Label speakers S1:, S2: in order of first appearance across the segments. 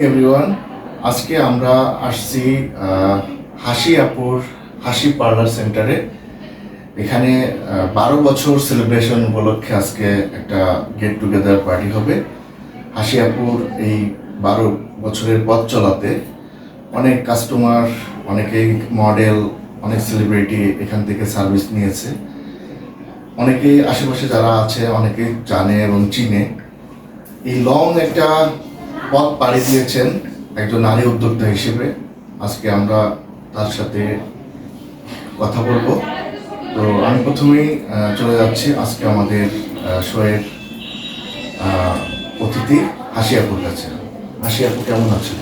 S1: Everyone, আজকে আমরা আসছি হাসি আপুর হাসি পার্লার সেন্টারে। এখানে বারো বছর সেলিব্রেশন উপলক্ষে আজকে একটা গেট টুগেদার পার্টি হবে। হাসি আপুর এই বারো বছরের পথ চলাতে অনেক কাস্টমার অনেকেই মডেল অনেক সেলিব্রিটি এখান থেকে সার্ভিস নিয়েছে। অনেকেই আশেপাশে যারা আছে অনেকে জানে এবং চিনে। এই লং একটা পথ পাড়ি দিয়েছেন একজন নারী উদ্যোক্তা হিসেবে। আজকে আমরা তার সাথে কথা বলব। তো আমি প্রথমেই চলে যাচ্ছি আজকে আমাদের শোয়ের অতিথি হাসি আপুর কাছে। হাসি আপু কেমন আছেন?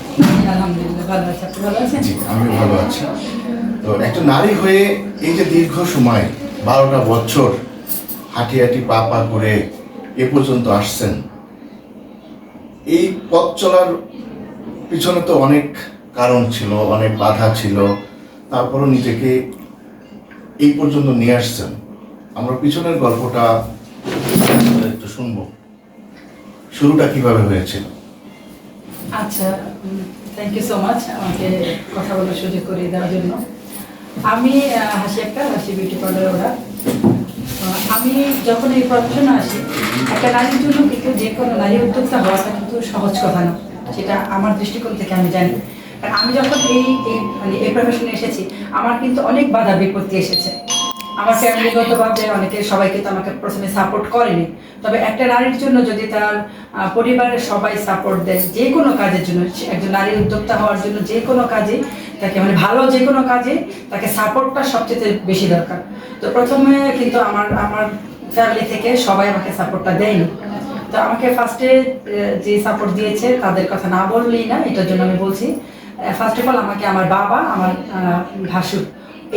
S1: জি আমি ভালো আছি। তো একটা নারী হয়ে এই যে দীর্ঘ সময় বারোটা বছর হাঁটি হাঁটি পা পা করে এ পর্যন্ত আসছেন এই পথ চলার পিছনে তো অনেক কারণ ছিল, অনেক বাধা ছিল। তারপরও নিজেকে এই পর্যন্ত নিয়ে আসছেন। আমরা পিছনের গল্পটা একটু শুনব। শুরুটা কীভাবে হয়েছিল?
S2: আচ্ছা থ্যাংক ইউ সো মাচ আমাকে কথা বলার সুযোগ করে দেওয়ার জন্য। আমি হাসি একটা হাসি বিউটি পার্লার ওরা আমি যখন এই প্রফেশনে আসি, একটা নারীর জন্য কিন্তু যে কোনো নারী উদ্যোক্তা হওয়াটা কিন্তু সহজ কথা না, সেটা আমার দৃষ্টিকোণ থেকে আমি জানি। কারণ আমি যখন এই মানে এই প্রফেশনে এসেছি, আমার কিন্তু অনেক বাধা বিপত্তি এসেছে। আমার ফ্যামিলিগতভাবে অনেকে সবাইকে তো আমাকে প্রথমে সাপোর্ট করেনি। তবে একটা নারীর জন্য যদি তার পরিবারের সবাই সাপোর্ট দেয়, যে কোনো কাজের জন্য, একজন নারী উদ্যোক্তা হওয়ার জন্য যে কোনো কাজে তাকে মানে ভালো যে কোনো কাজে তাকে সাপোর্টটা সবচেয়ে বেশি দরকার। তো প্রথমে কিন্তু আমার আমার ফ্যামিলি থেকে সবাই আমাকে সাপোর্টটা দেয়নি। তো আমাকে ফার্স্টে যে সাপোর্ট দিয়েছে তাদের কথা না বললেই না, এটার জন্য আমি বলছি ফার্স্ট অফ অল আমাকে আমার বাবা, আমার ভাসুর,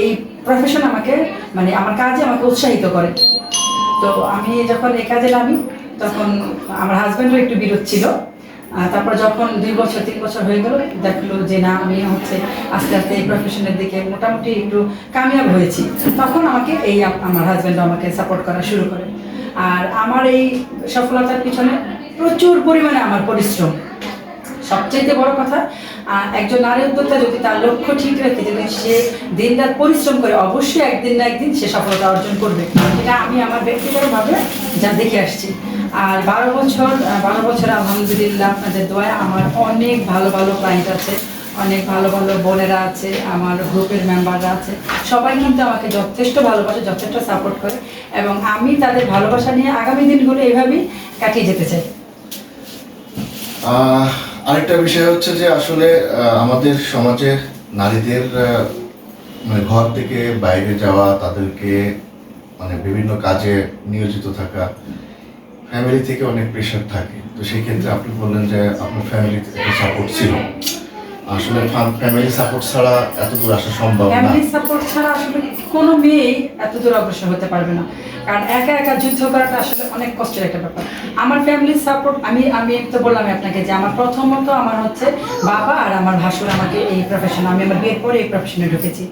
S2: এই প্রফেশন আমাকে মানে আমার কাজে আমাকে উৎসাহিত করে। তো আমি যখন এই কাজে নামি, তখন আমার হাজব্যান্ডও একটু বিরোধ ছিল। তারপর যখন দুই বছর, তিন বছর হয়ে গেল, দেখল যে না, আমি হচ্ছে আস্তে আস্তে এই প্রফেশনের দিকে মোটামুটি একটু কামিয়াব হয়েছি। তখন আমাকে এই আমার হাজব্যান্ড আমাকে সাপোর্ট করা শুরু করে। আর আমার এই সফলতার পিছনে প্রচুর পরিমাণে আমার পরিশ্রম। সবচেয়ে বড় কথা একজন নারী উদ্যোক্তা যদি তার লক্ষ্য ঠিক রেখে, যদি সে দিন রাত পরিশ্রম করে, অবশ্যই একদিন না একদিন সে সফলতা অর্জন করবে। এটা আমি আমার ব্যক্তিগতভাবে যা দেখে আসছি। আর বারো বছর বারো বছর, আলহামদুলিল্লাহ, আপনাদের দোয়া আমার অনেক ভালো ভালো ক্লায়েন্ট আছে, অনেক ভালো ভালো বোনেরা আছে, আমার গ্রুপের মেম্বাররা আছে। সবাই কিন্তু আমাকে যথেষ্ট ভালোবাসে, যথেষ্ট সাপোর্ট করে এবং আমি তাদের ভালোবাসা নিয়ে আগামী দিনগুলো এভাবেই কাটিয়ে যেতে চাই।
S1: আরেকটা বিষয় হচ্ছে যে আসলে আমাদের সমাজে নারীদের মানে ঘর থেকে বাইরে যাওয়া, তাদেরকে মানে বিভিন্ন কাজে নিয়োজিত থাকা ফ্যামিলি থেকে অনেক প্রেশার থাকে। তো সেই ক্ষেত্রে আপনি বললেন যে আপনার ফ্যামিলি থেকে সাপোর্ট ছিল। আসলে ফ্যামিলি সাপোর্ট ছাড়া এত দূর আসা সম্ভব না।
S2: ফ্যামিলি সাপোর্ট ছাড়া আসলে কোনো মেয়েই এত দূর অগ্রসর হতে পারবে না। কারণ একা একা যুদ্ধ করাটা আসলে অনেক কষ্টের একটা ব্যাপার। আমার ফ্যামিলির সাপোর্ট আমি আমি তো বললাম আপনাকে যে আমার প্রথমত আমার হচ্ছে বাবা আর আমার ভাসুর আমাকে এই প্রফেশন আমি আমার বিয়ের পরে এই প্রফেশনে ঢুকেছি,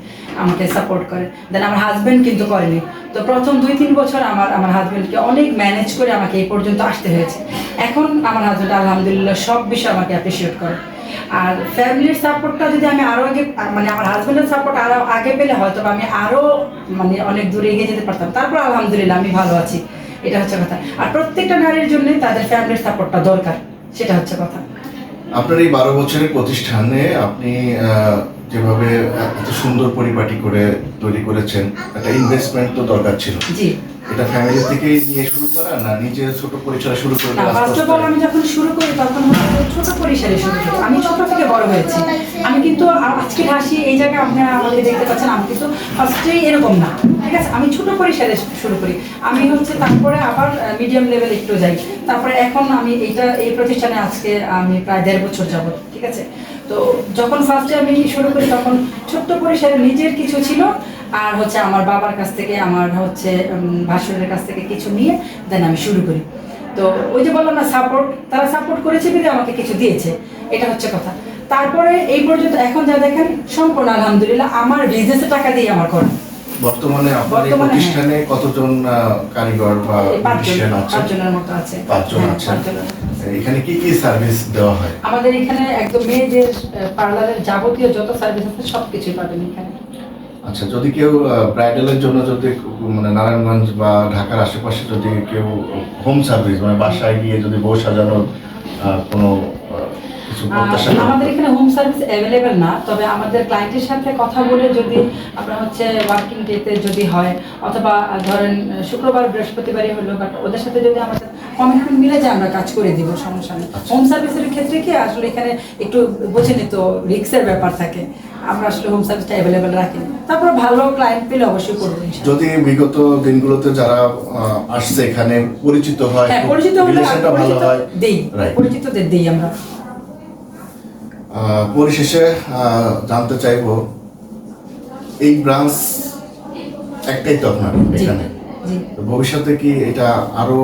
S2: আমাকে সাপোর্ট করে। দেন আমার হাজব্যান্ড কিন্তু করেনি। তো প্রথম দুই, তিন বছর আমার আমার হাজব্যান্ডকে অনেক ম্যানেজ করে আমাকে এই পর্যন্ত আসতে হয়েছে। এখন আমার হাজব্যান্ড আলহামদুলিল্লাহ সব বিষয়ে আমাকে অ্যাপ্রিসিয়েট করে। আর ফ্যামিলির সাপোর্টটা যদি আমি আরও আগে মানে আমার হাজব্যান্ডের সাপোর্ট আরও আগে পেলে হয়তো আমি আরও মানে অনেক দূরে এগিয়ে যেতে পারতাম। তারপর আলহামদুলিল্লাহ আমি ভালো আছি। এটা হচ্ছে কথা। আর প্রত্যেকটা নারীর জন্য তাদের ফ্যামিলির সাপোর্টটা দরকার। সেটা হচ্ছে কথা।
S1: আপনার এই বারো বছরের প্রতিষ্ঠানে আপনি যেভাবে এত সুন্দর পরিপাটি করে তৈরি করেছেন একটা ইনভেস্টমেন্ট তো দরকার ছিল। এটা ফ্যামিলি থেকে নিয়ে শুরু করা না নিজের ছোট পরিচয় শুরু করে
S2: আমি যখন শুরু করি তখন ছোট পরিসরে শুরু করি। আমি ছোট থেকে বড় হয়েছি। আমি কিন্তু আজকে হাসি এই জায়গায় আপনারা আমাকে দেখতে পাচ্ছেন আমি কিন্তু ফার্স্টেই এরকম না। ঠিক আছে, আমি ছোট পরিসরে শুরু করি। আমি হচ্ছে তারপরে আবার মিডিয়াম লেভেল একটু যাই। তারপরে এখন আমি এইটা, এই প্রতিষ্ঠানে আজকে আমি প্রায় দেড় বছর যাব ঠিক আছে? তো যখন ফার্স্টে আমি শুরু করি, তখন ছোট্ট পরিসরে নিজের কিছু ছিল, আর হচ্ছে আমার বাবার কাছ থেকে, আমার হচ্ছে ভাসুরের কাছ থেকে কিছু নিয়ে দেন আমি শুরু করি। তো ওই যে বললাম না সাপোর্ট তারা সাপোর্ট করেছে বিধে আমাকে কিছু দিয়েছে, এটা হচ্ছে কথা। তারপরে এই পর্যন্ত, এখন যা দেখেন, সম্পূর্ণ আলহামদুলিল্লাহ, আমার বিজনেসের টাকা দিয়ে আমার করা
S1: বর্তমানে আপনার
S2: বর্তমানে, হ্যাঁ।
S1: প্রতিষ্ঠানে কতজন কারিগর বা
S2: পাঁচজন
S1: আছে
S2: পাঁচজনের মতো আছে।
S1: পাঁচজন
S2: হ্যাঁ,
S1: আছে। এখানে কি কি সার্ভিস দেওয়া হয়?
S2: আমাদের এখানে একদম মেয়েদের পার্লারের যাবতীয় যত সার্ভিস আছে সব কিছুই পাবেন এখানে।
S1: আচ্ছা যদি কেউ ব্রাইডালের জন্য যদি মানে নারায়ণগঞ্জ বা ঢাকার আশেপাশে যদি কেউ হোম সার্ভিস মানে বাসায় গিয়ে যদি বউ সাজানোর কোনো
S2: আমাদের এখানে হোম সার্ভিস অ্যাভেলেবেল না তবে আমাদের ক্লায়েন্টের সাথে কথা বলে যদি আপনার হচ্ছে ওয়ার্কিং ডেতে যদি হয় অথবা ধরেন শুক্রবার বৃহস্পতিবারই হলো বাট ওদের সাথে যদি আমাদের কমিটমেন্ট মিলে যায় আমরা কাজ করে দিব সমস্যা নেই।
S1: আচ্ছা।
S2: হোম সার্ভিসের ক্ষেত্রে কি আসলে এখানে একটু বোঝেনি তো রিক্সের ব্যাপার থাকে। আমরা আসলে হোম সার্ভিসটা অ্যাভেলেবেল রাখি। তারপর ভালো ক্লায়েন্ট পেলে অবশ্যই করব
S1: যদি বিগত দিনগুলোতে যারা আসছে এখানে পরিচিত হয়
S2: হ্যাঁ পরিচিত হলে পরিচিত
S1: হয়।
S2: দিই পরিচিতদের দিই আমরা।
S1: পরিশেষে জানতে চাইব এই ব্রাঞ্চ একটাই তো আপনার এখানে। ভবিষ্যতে কি এটা আরও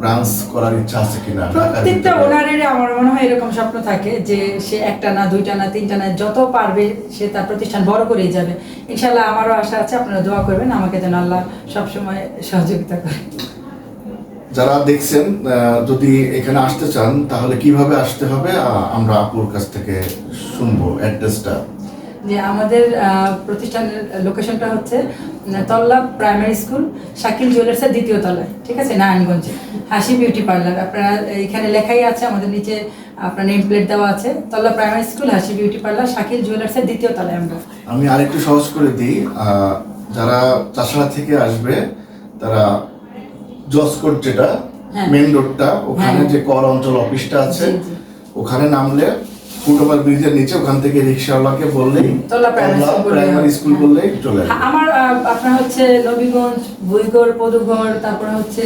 S1: ব্রাঞ্চ করার ইচ্ছা আছে কিনা?
S2: প্রত্যেকটা? ওনারের আমার মনে হয় এরকম স্বপ্ন থাকে যে সে একটা না দুইটা না তিনটা না যত পারবে সে তার প্রতিষ্ঠান বড় করেই যাবে। ইনশাল্লাহ আমারও আশা আছে আপনারা দোয়া করবেন আমাকে যেন আল্লাহ সবসময় সহযোগিতা করে
S1: যারা দেখছেন যদি এখানে আসতে চান তাহলে কীভাবে আসতে হবে? আমরা আপুর কাছ থেকে শুনব অ্যাড্রেসটা।
S2: যে আমাদের প্রতিষ্ঠানের লোকেশনটা হচ্ছে তল্লা প্রাইমারি স্কুল শাকিল জুয়েলার্সের দ্বিতীয় তলায় ঠিক আছে? নারায়ণগঞ্জে। হাসি বিউটি পার্লার। আপনারা এখানে লেখাই আছে আমাদের নিচে আপনার নেম প্লেট দেওয়া আছে। Tolla primary school Hasi beauty parlour Shakil জুয়েলার্সের দ্বিতীয় তলায় আমরা।
S1: আমি আরেকটু সহজ করে দিই যারা চাষড়া থেকে আসবে তারা জসকোট যেটা
S2: হ্যাঁ।
S1: মেন রোডটা ওখানে
S2: হ্যাঁ।
S1: যে কর অঞ্চল অফিসটা আছে। ওখানে নামলে ফুটওভার ব্রিজের নিচে ওখান থেকে রিক্সাওয়ালাকে বললেই
S2: প্রাইমারি স্কুল বললেই
S1: চলে
S2: হ্যাঁ, আমার আপনার হচ্ছে নবীগঞ্জ বুইগড় পদুগড় তারপরে হচ্ছে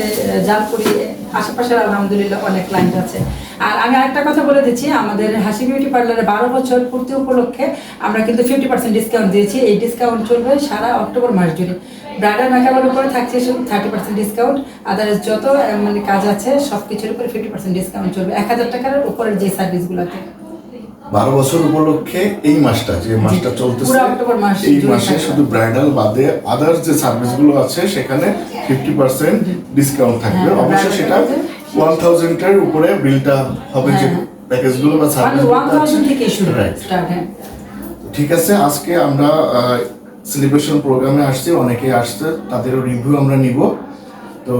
S2: জালপুরি আশেপাশের আলহামদুলিল্লাহ অনেক ক্লায়েন্ট আছে আর আমি আরেকটা কথা বলে দিচ্ছি আমাদের হাসি বিউটি পার্লারে বারো বছর পূর্তি উপলক্ষে আমরা কিন্তু ফিফটি পার্সেন্ট ডিসকাউন্ট দিয়েছি এই ডিসকাউন্ট চলবে সারা অক্টোবর মাস জুড়ে ব্রাইডাল মেকআপের উপরে থাকছে থার্টি পার্সেন্ট ডিসকাউন্ট আদার্স যত মানে কাজ আছে সব কিছুর উপরে ফিফটি পার্সেন্ট ডিসকাউন্ট চলবে। এক হাজার টাকার উপরের যে সার্ভিসগুলোতে
S1: বারো বছর উপলক্ষে এই মাসটা যে মাসটা চলতেছে এই মাসে শুধু ব্রাইডাল বাদে আদার্স যে সার্ভিসগুলো আছে সেখানে ফিফটি পার্সেন্ট ডিসকাউন্ট থাকবে।
S2: হ্যাঁ,
S1: অবশ্যই সেটা
S2: এর
S1: ওয়ান থাউজেন্ডের উপরে বিলটা হবে যে
S2: হ্যাঁ।
S1: প্যাকেজগুলো বা সার্ভিস
S2: হ্যাঁ।
S1: ঠিক আছে আজকে আমরা সেলিব্রেশন প্রোগ্রামে আসছে, অনেকে আসছে, তাদেরও রিভিউ আমরা নিব। তো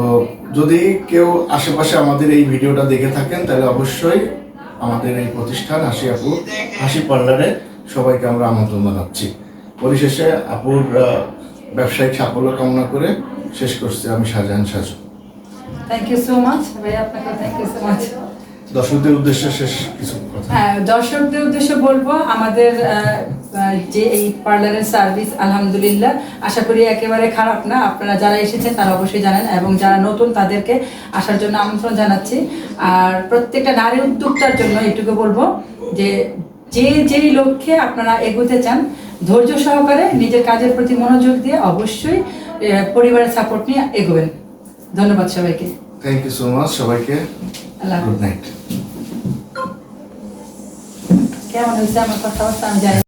S1: যদি কেউ আশেপাশে আমাদের এই ভিডিওটা দেখে থাকেন, তাহলে অবশ্যই আমাদের এই প্রতিষ্ঠান হাসি আপু, হাসি পার্লারে সবাইকে আমরা আমন্ত্রণ জানাচ্ছি। পরিশেষে আপুর ব্যবসায়িক সাফল্য কামনা করে শেষ করছি আমি Shahjahan Saju.
S2: Thank you so much ভাই আপনাকে থ্যাংক ইউ সো মাচ
S1: দর্শকদের উদ্দেশ্যে শেষ কিছু
S2: হ্যাঁ দর্শকদের উদ্দেশ্যে বলব, আমাদের যে এই পার্লারের সার্ভিস, আলহামদুলিল্লাহ, আশা করি একেবারে খারাপ না। আপনারা যারা এসেছেন, তারা অবশ্যই জানেন, এবং যারা নতুন, তাদেরকে আসার জন্য আমন্ত্রণ জানাচ্ছি। আর প্রত্যেকটা নারী উদ্যোক্তার জন্য এটুকু বলব যে যে যেই লক্ষ্যে আপনারা এগোতে চান, ধৈর্য সহকারে নিজের কাজের প্রতি মনোযোগ দিয়ে অবশ্যই পরিবারের সাপোর্ট নিয়ে এগোবেন। ধন্যবাদ সবাইকে।
S1: থ্যাংক ইউ সো মাচ সবাইকে গুড নাইট
S2: কেমন হয়েছে আমার কথাবার্তা আমি জানি।